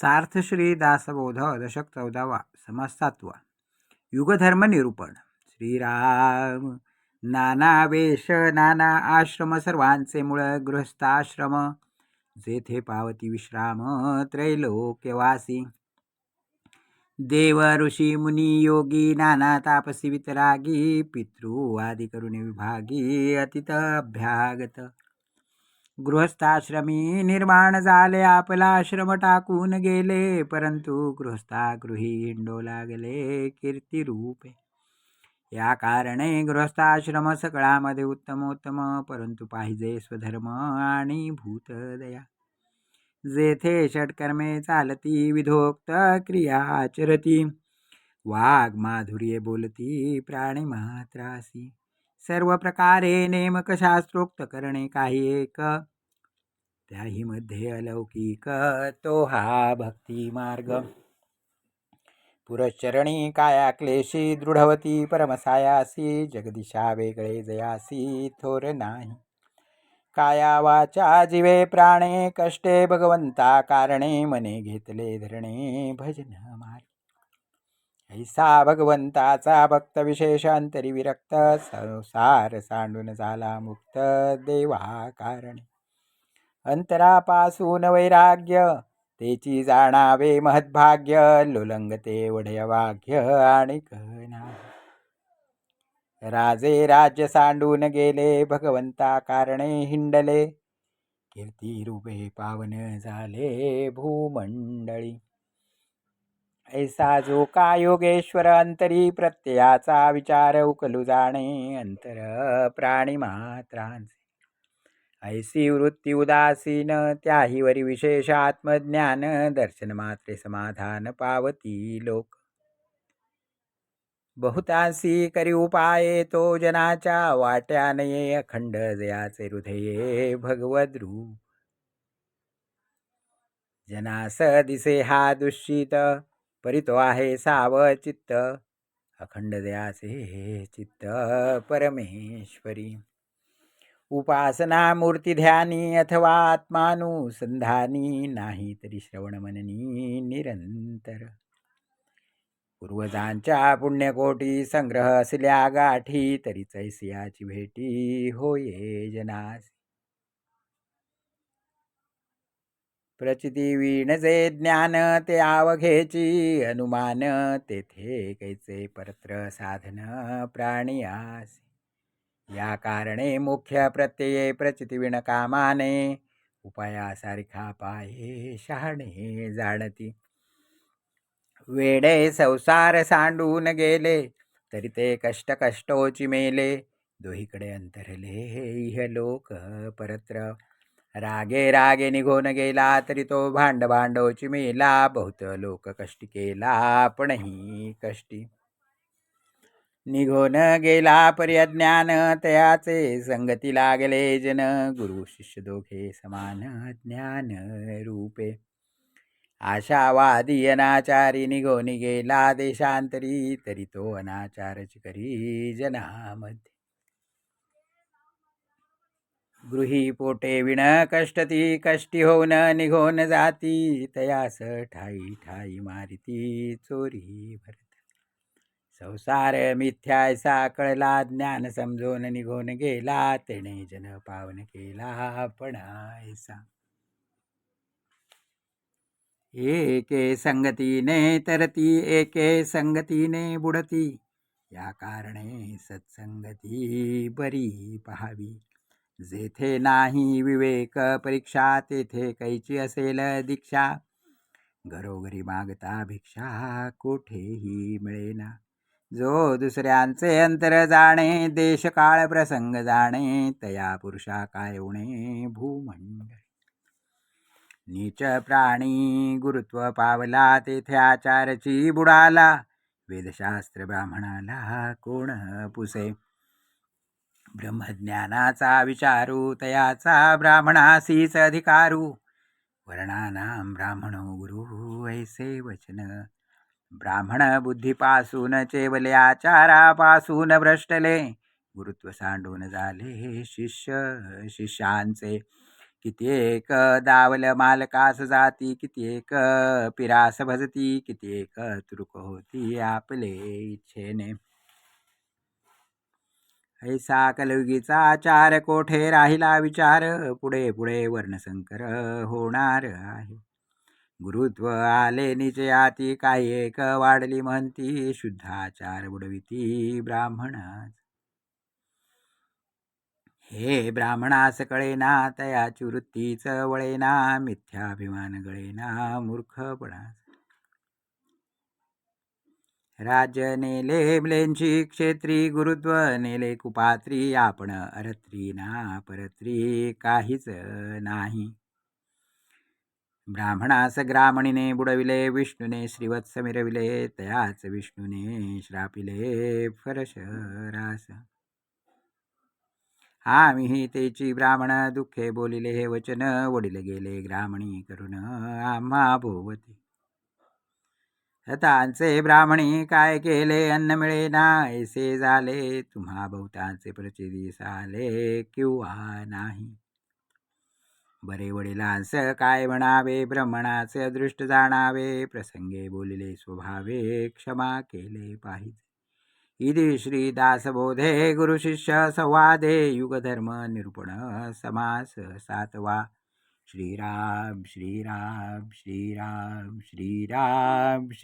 सार्थ श्री दासबोध दशक चौदावा समास सातवा युगधर्म निरूपण श्रीराम नाना वेश नाना आश्रम सर्वांचे मूळ गृहस्थाश्रम। जेथे पावती विश्राम त्रैलोक्यवासी। देव ऋषी मुनी योगी नाना तापसी वितरागी पितृ आदि करुणे विभागी अतित अभ्यागत। गृहस्थाश्रमी निर्माण झाले आपला आश्रम टाकून गेले परंतु गृहस्था गृही हिंडो लागले कीर्तिरूपे या कारणे गृहस्थाश्रम सकळामध्ये उत्तमोत्तम परंतु पाहिजे स्वधर्म आणि भूतदया. जेथे षटकर्मे चालती विधोक्त क्रिया आचरती वाघ माधुर्ये बोलती प्राणी मात्रासी. सर्व प्रकारे नेमक शास्त्रोक्त करणे काही एक. त्याही मध्ये अलौकिक तो हा भक्ती मार्ग. पुरश्चरणी काया क्लेशी दृढवती परमसायासी जगदिशा वेगळे जयासी थोर नाही. काया वाचा जीवे प्राणे कष्टे भगवंता कारणे मने घेतले धरणे भजन मार्ग. ऐसा भगवंताचा भक्त विशेषांतरी विरक्त संसार सांडून झाला मुक्त देवा कारणे. अंतरापासून वैराग्य तेची जाणावे महद्भाग्य लोलंगते वढय वाग्य आणि कहना राजे राज्य सांडून गेले भगवंता कारणे हिंडले. कीर्ती रूपे पावन झाले भूमंडळी. ऐसा जो का योगेश्वर अंतरी प्रत्ययाचा विचार उकलू जाणे अंतर प्राणी मात्रांचे. ऐसी वृत्ती उदासीन त्याहीवरी विशेष आत्मज्ञान दर्शन मात्रे समाधान पावती लोक. बहुतांसी करी उपाये तो जनाच्या वाट्याने अखंड जयाचे हृदये भगवद रूप. जनास दिसे हा दुश्चित परितो आहे साव चित्त अखंड दयाचे चित्त परमेश्वरी। उपासना मूर्ती ध्यानी अथवा आत्मानुसंधानी नाही तरी श्रवण मननी निरंतर। पूर्वजांच्या पुण्यकोटी संग्रह असल्या गाठी तरी चैसियाची भेटी होये जनास। प्रचिती वीण जे ज्ञान ते आवघेची अनुमान तेथे कैचे परत्र साधन प्राणियास या कारणे मुख्य प्रत्यये प्रचिती विणकामाने उपायासारखा पाये शहाणे जाणती. वेडे संसार सांडून गेले तरी ते कष्ट कष्टोची मेले दोहीकडे अंतरले इह लोक परत्र. रागे रागे निघून गेला तरी तो भांड भांडोची मेला बहुत लोक कष्टी केला पणही कष्टी. निघून गेला पर्यज्ञान तयाचे संगती लागले जन गुरु शिष्य दोघे समान ज्ञान रूपे. आशावादी अनाचारी निघून गेला देशांतरी तरी तो अनाचारच करी जनामध्ये. गृही पोटे विण कष्टती कष्टी होऊन निघून जाती. तयास ठाई ठाई मारिती चोरी भरत. संसार मिथ्यायसा कळला ज्ञान समजून निघून गेला तेने जन पावन केला पण ऐसा एके संगतीने तरती एके संगतीने बुडती. या कारणे सत्संगती बरी पहावी. जेथे नाही विवेक परीक्षा तेथे कैची असेल दीक्षा. घरोघरी मागता भिक्षा कोठेही मिळेना. जो दुसऱ्यांचे अंतर जाणे देशकाळ प्रसंग जाणे तया पुरुषा काय उणे भूमंडळ. नीच प्राणी गुरुत्व पावला तेथे आचारची बुडाला. वेदशास्त्र ब्राह्मणाला कोण पुसे? ब्रह्मज्ञानाचा विचारू तयाचा ब्राह्मणासीच अधिकारू। वर्णानां ब्राह्मणो गुरु ऐसे वचन ब्राह्मण बुद्धीपासून चेवले आचारापासून भ्रष्टले। गुरुत्व सांडून झाले शिष्य शिष्यांचे। कित्येक दावल मालकास जाती कित्येक पिरास भजती कित्येक तुरुक होती आपले इच्छेने। ऐसा कलयुगीचा आचार कोठे राहिला विचार. पुढे पुढे वर्णसंकर होणार आहे. गुरुत्व आले निचे आती काही एक वाढली म्हणती. शुद्धाचार बुडविती ब्राह्मणास. हे ब्राह्मणास कळेना तयाची वृत्तीच वळेना मिथ्याभिमान गळेना मूर्खपणास. राज्य नेले म्लेंची क्षेत्री गुरुत्व नेले कुपात्री आपण अरत्री ना परत्री काहीच नाही. ब्राह्मणास ग्रामणीने बुडविले विष्णूने श्रीवत्स मिरविले तयाच विष्णूने श्रापिले फरशरास आम्ही तेची ब्राह्मण दुःखे बोलिले हे वचन वडील गेले ग्रामणी करून आम्हा भोवती. हतांचे ब्राह्मणी काय केले? अन्न मिळे ना ऐसे झाले. तुम्हा बहुतांचे प्रचिदिस आले किंवा नाही. बरे वडिलांस काय म्हणावे? ब्रह्मणाचे अदृष्ट जाणावे. प्रसंगे बोलिले स्वभावे. क्षमा केले पाहिजे. इति श्रीदासबोधे गुरुशिष्य संवादे. युगधर्म निरूपण समास सातवा. श्रीराम श्रीराम श्रीराम श्रीराम श्री